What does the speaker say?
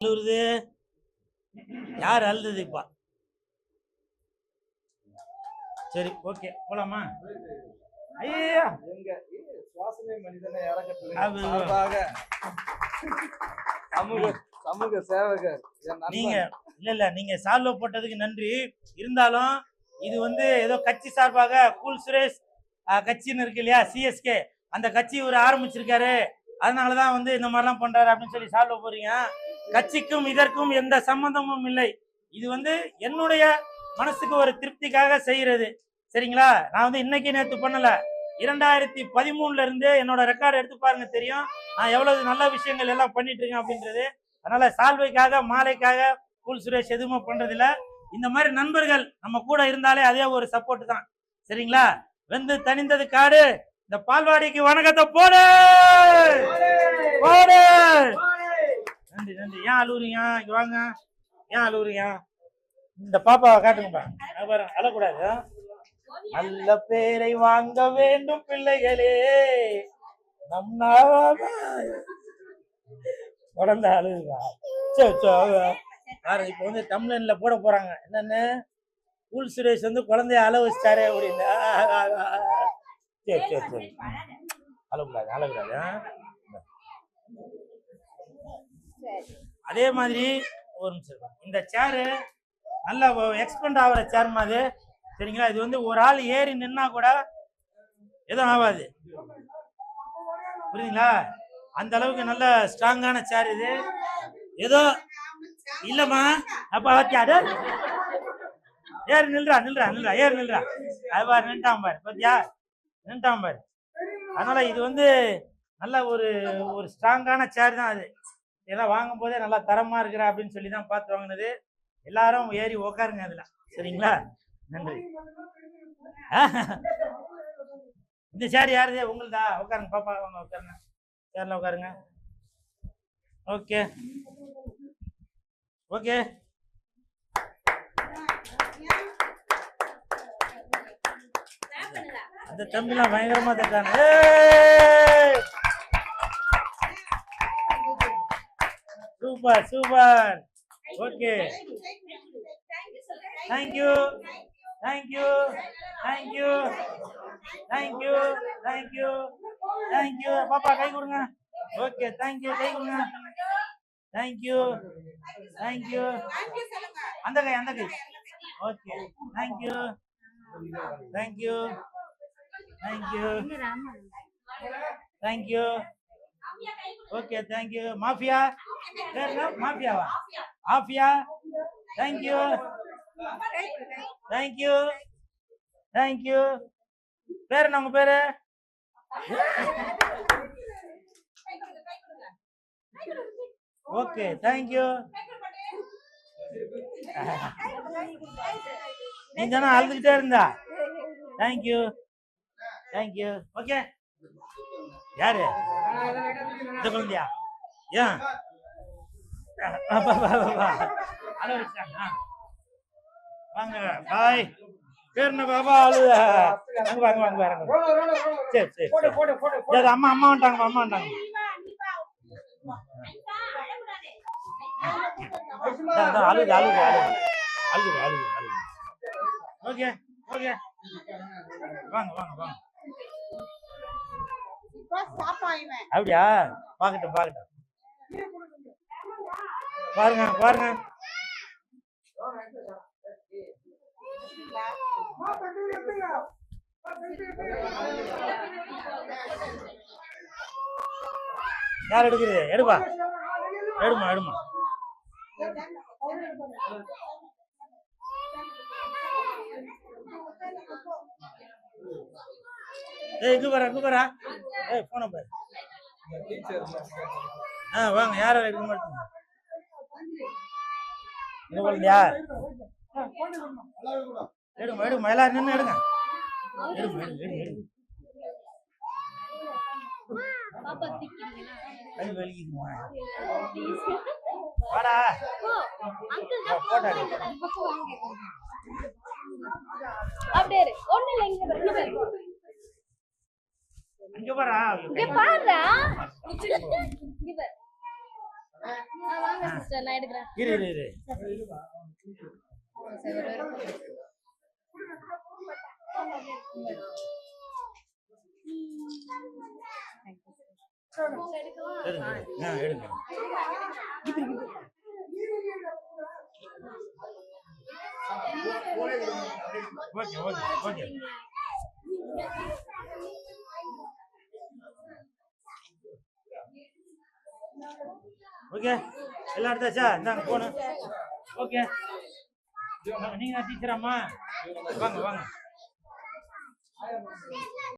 அழுவுறது? யார் அழுது இப்ப? சரி ஓகே போலாமா? ஐயா எங்க சுவாசமே மனிதனை சமூக சமூக சேவகர். நீங்க இல்ல இல்ல நீங்க சால்வ போட்டதுக்கு நன்றி. இருந்தாலும் இது வந்து ஏதோ கட்சி சார்பாக கூல் சுரேஷ் கட்சின்னு இருக்கு இல்லையா சிஎஸ்கே அந்த கட்சி இவர் ஆரம்பிச்சிருக்காரு. அதனாலதான் வந்து இந்த மாதிரிலாம் பண்றாரு அப்படின்னு சொல்லி சால்வ போறீங்க கட்சிக்கும் இதற்கும் எந்த சம்பந்தமும் இல்லை. இது வந்து என்னுடைய மனசுக்கு ஒரு திருப்திக்காக செய்யறது சரிங்களா? நான் வந்து இன்னைக்கு நேற்று பண்ணல. இரண்டாயிரத்தி பதிமூணுல இருந்து என்னோட ரெக்கார்டு எடுத்து பாருங்க தெரியும். நான் எவ்வளவு நல்ல விஷயங்கள் எல்லாம் பண்ணிட்டு இருக்கேன் அப்படின்றது. அதனால சால்வைக்காக மாலைக்காக கூல் சுரேஷ் எதுவுமே பண்றதில்ல. இந்த மாதிரி நண்பர்கள் நம்ம கூட இருந்தாலே அதே ஒரு சப்போர்ட் தான். சரிங்களா? வெந்து தணிந்தது காடு. இந்த பால்வாடிக்கு வணக்கத்தை போடு! போடு! நன்றி நன்றி. ஏன் அழுவுறீங்க? இங்க வாங்க. ஏன் அழுவுறீங்க? இந்த பாப்பாவை காட்டுங்கப்பா. பாருங்க அழக்கூடாது. நல்ல பேரை வாங்க வேண்டும் பிள்ளைகளே. நம் நாம உடந்த அழுகுதா? பாருங்க இப்போ வந்து தமிழ்ல போட போறாங்க. என்னன்னு? கூல் சுரேஷ் வந்து குழந்தைய அளவு வச்சிட்டாரு அப்படின்னு. ஆ, சரி சரி சரி அழக்கூடாது அழக்கூடாது அதே மாதிரி ஒரு நிமிஷம் இந்த சேரு நல்ல எக்ஸ்பெண்ட் ஆகிற சேர் மாதிரி சரிங்களா? இது வந்து ஒரு ஆள் ஏறி நின்னா கூட எதுவும் ஆகாது. புரியுதுங்களா? அந்த அளவுக்கு நல்ல ஸ்ட்ராங்கான சேர் இது. ஏதோ இல்லம்மா அப்ப வத்தியாடு ஏறு நில்றா நில்றா நில்றா ஏறு நில்றா. அது பாரு நின்ட்டான் பாரு பாத்தியா? நின்ட்டான் பாரு. அதனால இது வந்து நல்ல ஒரு ஒரு ஸ்ட்ராங்கான சேர் தான் அது. இதெல்லாம் வாங்கும் போதே நல்லா தரமா இருக்கிற அப்படின்னு சொல்லி தான் பார்த்து வாங்கினது. எல்லாரும் ஏறி உக்காருங்க அதுல. சரிங்களா? நன்றி. இந்த சேர் யாருது? உங்களுதா? உட்காருங்க பாப்பா வாங்க உட்காருங்க சேர்ல உட்காருங்க ஓகே ஓகே அந்த தம்பிலாம் பயங்கரமா தட்டாங்க super super okay thank you thank you thank you thank you thank you thank you பாப்பா கை கொடுங்க ஓகே தேங்க்யூ கை கொடுங்க தேங்க்யூ தேங்க்யூ அந்த கை அந்த கை okay thank you thank you thank you thank you okay thank you mafia? பேர் என்ன? மாஃபியாவா? Afiya? Thank you thank you thank you பேர் என்ன உங்க பேரு? ஓகே தேங்க்யூ நீ தானே அழுதுகிட்டே இருந்தா? தேங்க்யூ தேங்க்யூ ஓகே யாரு? இந்த குழந்தையா ஏன். வாங்க பாய். பேர் என்ன பாபா? அழுத. வாங்க வாங்க வாங்க வாங்க. சரி சரி. சரி, அம்மா அம்மா வந்துட்டாங்க அம்மா வந்துட்டாங்க அழுது. அழுது அழுது அழுது. Okay okay. வாங்க வாங்க வாங்க. அப்படியா? பாக்கட்டும் பாக்கட்டும் பாருங்க பாருங்க. யார் எடுக்குது? எடுப்பா. எடுமா எடுமா. இங்க பாரு இங்க பாரு. ஏய் போன பாரு. ஆ வாங்க யாரும் எடுக்க மாட்டீங்க என்ன குழந்தையா எடுமா எடுமா எல்லாரும் நின்று எடுங்க. எடுங்க எடுங்க எடுங்க கை வலிக்குதுமா வாடா. எடு. அப்படியே இரு. ஒண்ணும் இல்ல, இங்க பாரு, இங்க பாரு. இங்க பாரா இங்க பாருடா. இங்க பாரு. ஆ, வாங்க சிஸ்டர் நான் எடுக்கிறேன் இரு இரு இரு ஓகே ஓகே ஓகே ஓகே எல்லாம் எடுத்தாச்சா இந்தாங்க போன. ஓகே நீங்க டீச்சராம்மா வாங்க வாங்க.